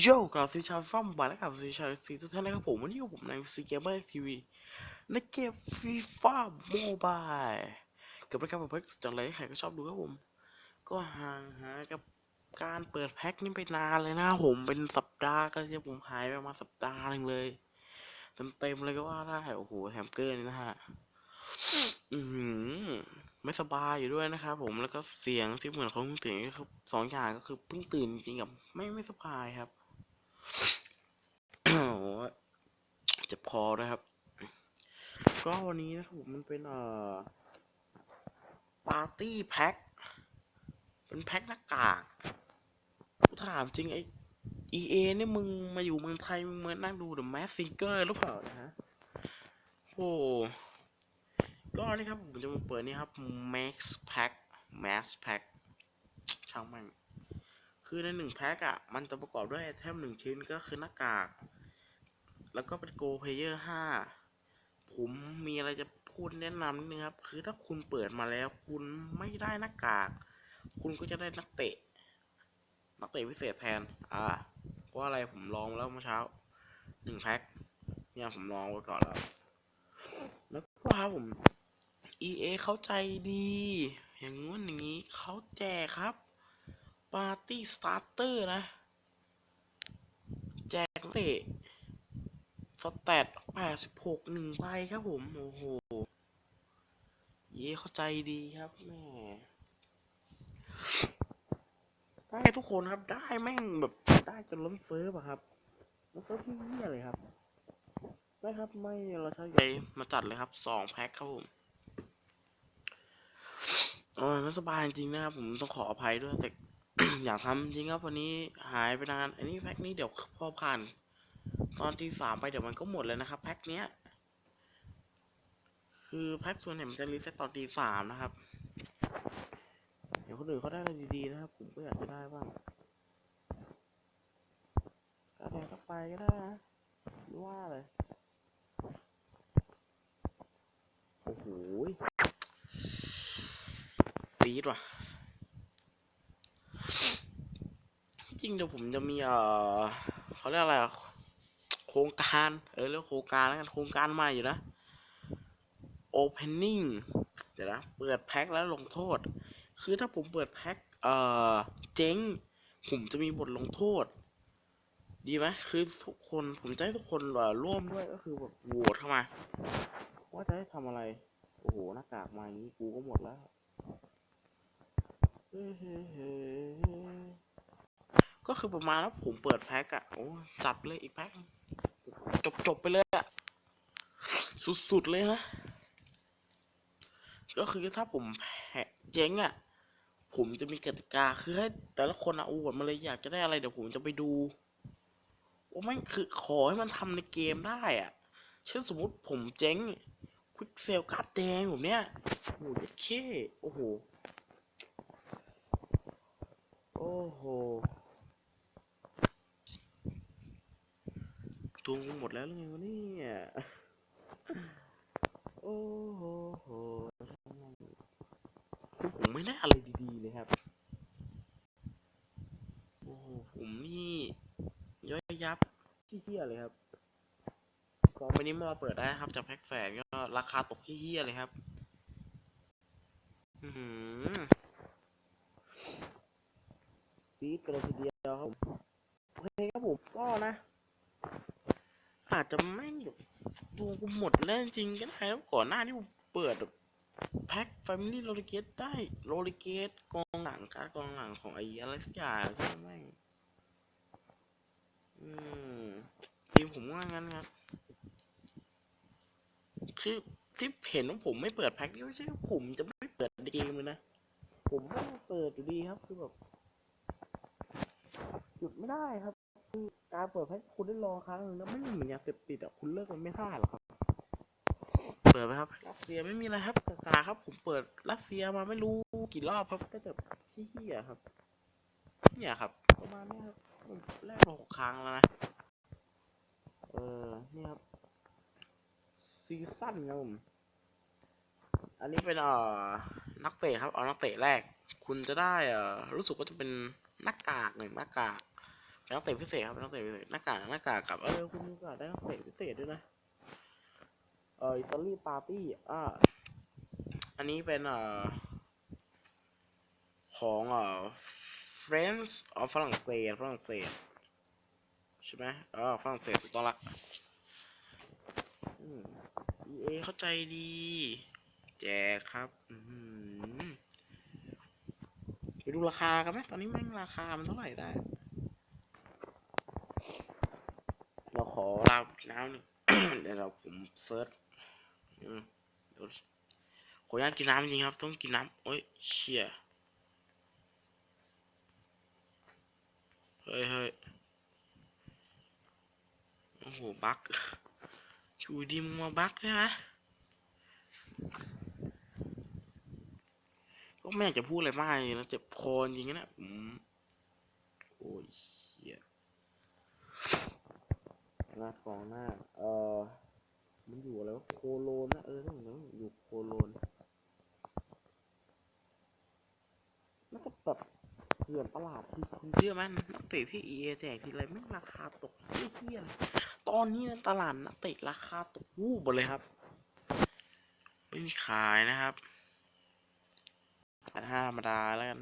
โย่กลับซีชาวฟ้อมบาและกับซีชาวซีทุกท่านนะครับผมวันนี้อยู่ผมในซีเกมเมอร์ทีวีในเกมฟีฟ่าโมบายกับรายการเปิดแพ็กจังเลยใครก็ชอบดูครับผม ก็ห่างหายกับการเปิดแพ็กนี่ไปนานเลยนะผมเป็นสัปดาห์ก็จะผมหายไปมาสัปดาห์หนึ่งเลยเต็มๆเลยก็ว่าได้โอ้โหแถมเกินนี่นะฮะอือหือไม่สบายอยู่ด้วยนะครับผมแล้วก็เสียงที่เหมือนเขาเพิ่งตื่นก็คือสองอย่างก็คือเพิ่งตื่นจริงๆกับไม่ไม่สบายครับ เจ็บคอด้วยครับ ก็วันนี้นะครับผมมันเป็นเอ่อปาร์ตี้แพ็คเป็นแพ็คหน้ากากถามจริงไอ้ EA เนี่ยมึงมาอยู่เมืองไทย มึงมานั่งดู The Mask Singer หรือเปล่านะฮะโอ้ก็นี่ครับ ผมจะมาเปิดนี่ครับ Max Pack Max Pack ช่างมัน คือในหนึ่งแพ็คอะมันจะประกอบด้วยไอเทมหนึ่งชิ้นก็คือหน้ากาก แล้วก็เป็น Go Player 5ผมมีอะไรจะพูดแนะนำนิดนึงครับ คือถ้าคุณเปิดมาแล้วคุณไม่ได้หน้ากาก คุณก็จะได้นักเตะ นักเตะพิเศษแทน อ่าเพราะอะไรผมลองแล้วเมื่อเช้าหนึ่งแพ็คเนี่ยผมลองไว้ก่อนแล้ว แล้วก็ครับผม EA เข้าใจดี อย่างงู้นอย่างนี้เขาแจกครับ ปาร์ตี้สตาร์เตอร์นะ แจกเตะสแตท86หกหนึ่งใบครับผม โอ้โห EA เข้าใจดีครับแม่ได้ทุกคนครับได้แม่งแบบได้จนล้นเฟิร์ฟอะครับแล้วเฟิร์ฟที่เหี้ยเลยครับได้ครับไม่เราใช้ใหญ่มาจัดเลยครับสองแพ็คครับผมเออไม่สบายจริงนะครับ ผมต้องขออภัยด้วยแต่ อยากทำจริงครับวันนี้หายไปนาน อันนี้แพ็คนี้เดี๋ยวพอผ่าน ตอนที่สามไปเดี๋ยวมันก็หมดเลยนะครับแพ็คเนี้ย คือแพ็คส่วนใหญ่มันจะรีเซ็ตตอนตีสามนะครับ เดี๋ยวคนอื่นเขาได้อะไรดีๆนะครับ ผมก็อยากจะได้บ้างก็ได้ก็ไปก็ได้นะหรือว่าเลยโอ้โหฟีดว่ะ จ ริงเดี๋ยวผมจะมีเอ่อเขาเรียกอะไรโครงการเออเรียกโครงการแล้วกันโครงการใหม่อยู่นะ opening เดี๋ยวนะ เปิดแพ็คแล้วลงโทษ คือถ้าผมเปิดแพ็คเอ่อเจ๊ง ผมจะมีบทลงโทษ ดีไหมคือทุกคนผมจะให้ทุกคนเอ่อร่วมด้วยก็คือแบบโหวตเข้ามา ว่าจะให้ทำอะไร โอ้โหหน้ากากมาอย่างนี้กูก็หมดแล้ว ก็คือประมาณว่าผมเปิดแพ็คอะโอ้จัดเลยอีกแพ็คจบจบๆไปเลยอะสุดๆเลยนะ ก็คือถ้าผมแพ้เจ๊งอะผมจะมีกติกาคือให้แต่ละคนอะอวดมาเลยอยากจะได้อะไรเดี๋ยวผมจะไปดูว่าไม่คือขอให้มันทำในเกมได้อะเช่นสมมุติผมเจ๊งควิกเซลการ์ดแดงผมเนี้ยโอ้โหเด็ดเคโอ้โหโอ้โห ทวงหมดแล้วหรือไงวะเนี่ยโอ้โหคือผมไม่ได้อะไรดีๆเลยครับ โอ้โห ผมนี่ย่อยยับขี้เหี้ยเลยครับกองไปนี้มาเปิดได้ครับจากแพ็คแฝงก็ราคาตกขี้เหี้ยเลยครับ อือหือซีดกันเลยทีเดียวครับผมโอเคครับผมก็นะ อาจจะไม่ดวงกูหมดแล้วจริงก็ได้แล้วก่อนหน้านี้ผมเปิดแพ็คแฟมิลี่โรลิเกตได้โรลิเกตกองหลังการกองหลังของไอ้อะไรสักอย่างใช่ไหมอืมทีมผมว่างั้นครับคือที่เห็นว่าผมไม่เปิดแพ็คนี่ไม่ใช่ผมจะไม่เปิดเกมเลยนะ ผมก็เปิดอยู่ดีครับคือแบบหยุดไม่ได้ครับ การเปิดให้คุณได้รอครั้งหนึงแล้วไม่เหมือนยาเสพติดอะคุณเลิกมันไม่ได้หรอกครับ เปิดไหมครับรัสเซียไม่มีอะไรครับกากาครับ ผมเปิดรัสเซียมาไม่รู้กี่รอบครับก็แบบขี้เหี้ยครับ เนี่ยครับ ประมาณนี้ครับผมแลกมาหกครั้งแล้วนะเออนี่ครับซีซั่นครับผมอันนี้เป็นเอ่อนักเตะครับ เอานักเตะแรก คุณจะได้เอ่อรู้สึกว่าจะเป็นหน้ากากหนึ่งหน้ากาก เป็นนักเตะพิเศษครับเป็นนักเตะพิเศษหน้ากากหน้ากากกับเออคุณมีโอกาสได้นักเตะพิเศษด้วยนะเอออิตาลีปาร์ตี้อ่าอันนี้เป็นเอ่อของเอ่อ Friends of ฝรั่งเศสฝรั่งเศสใช่ไหมเออฝรั่งเศสถูกต้องละอืม EA เข้าใจดี แจกครับ อืมไปดูราคากันไหมตอนนี้แม่งราคามันเท่าไหร่ได้ เราขอลาน้ำนึ่งเดี๋ยวเราผมเซิร์ชอืมเดี๋ยวขออนุญาตกินน้ำจริงครับ ต้องกินน้ำโอ้ยเชี่ยเฮ้ยเฮ้ยโอ้โห บั๊กชูดีมึงมาบั๊กเนี่ยนะก็ไม่อยากจะพูดอะไรมากเลยนะเจ็บคอจริงๆนะผมโอ้ยเฮีย หน้าฟองหน้า เออมันอยู่อะไรวะโคโลนนะเออต้องอยู่โคโลนแล้วก็แบบเถื่อนตลาดคุณเชื่อไหมนักเตะที่เอแจกทีไรไม่ราคาตกเฮี้ยๆเลยตอนนี้นะตลาดนักเตะราคาตกวูบหมดเลยครับ ไม่มีขายนะครับแปดห้าธรรมดาแล้วกัน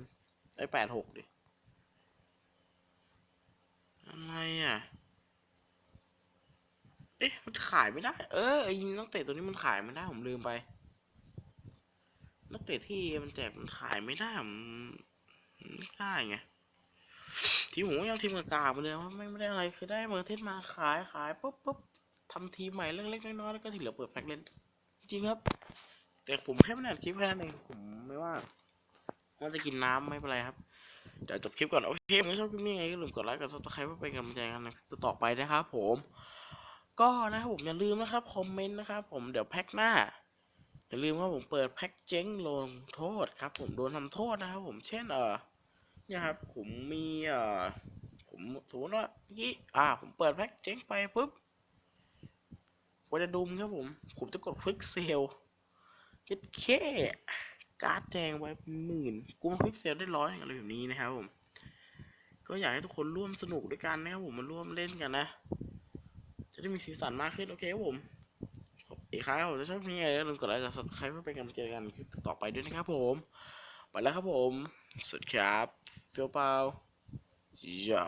ไอ้แปดหกดิอะไรอะ มันขายไม่ได้ เออไอ้นักเตะตัวนี้มันขายไม่ได้ผมลืมไป นักเตะที่มันแจกมันขายไม่ได้ผมไม่ได้ไงทีมผมก็ยังทีมกากาไปเลยว่าไม่ไม่ได้อะไรคือได้เมอร์เทสมาขายขายปุ๊บปุ๊บทำทีใหม่เล็กๆน้อยๆแล้วก็ที่เหลือเปิดแพ็คเล่นจริงครับ แต่ผมแค่ไม่ได้คลิปแค่นั้นเองผมไม่ว่าว่าจะกินน้ำไม่เป็นไรครับเดี๋ยวจบคลิปก่อนโอเคถ้าชอบคลิปนี้ไงก็ลืมกดไลค์กดซับสไครป์เพื่อเป็นกำลังใจกันนะจะต่อไปนะครับผม ก็นะครับผมอย่าลืมนะครับคอมเมนต์นะครับผมเดี๋ยวแพ็คหน้า อย่าลืมว่าผมเปิดแพ็คเจ๊งลงโทษครับ ผมโดนทำโทษนะครับผมเช่นเออเนี่ยครับผมมีเออผมสมมติว่าเมื่อ่า ผมเปิดแพ็คเจ๊งไปปุ๊บวันจะดุมครับผม ผมจะกดควิกเซลคิดแค่การ์ดแดงไว้หมื่นกูมาควิกเซลได้ร้อยอะไรแบบนี้นะครับผมก็อยากให้ทุกคนร่วมสนุกด้วยกันนะครับผมมาร่วมเล่นกันนะ ได้มีสีสันมากขึ้นโอเคครับผมอีกครั้งผมจะชอบนี้อย่าลืมกดไลค์กดซับสไครป์เพื่อเป็นกำลังใจกันคลิปต่อไปด้วยนะครับผม ไปแล้วครับผมสวัสดีครับเฟียวเปาย่า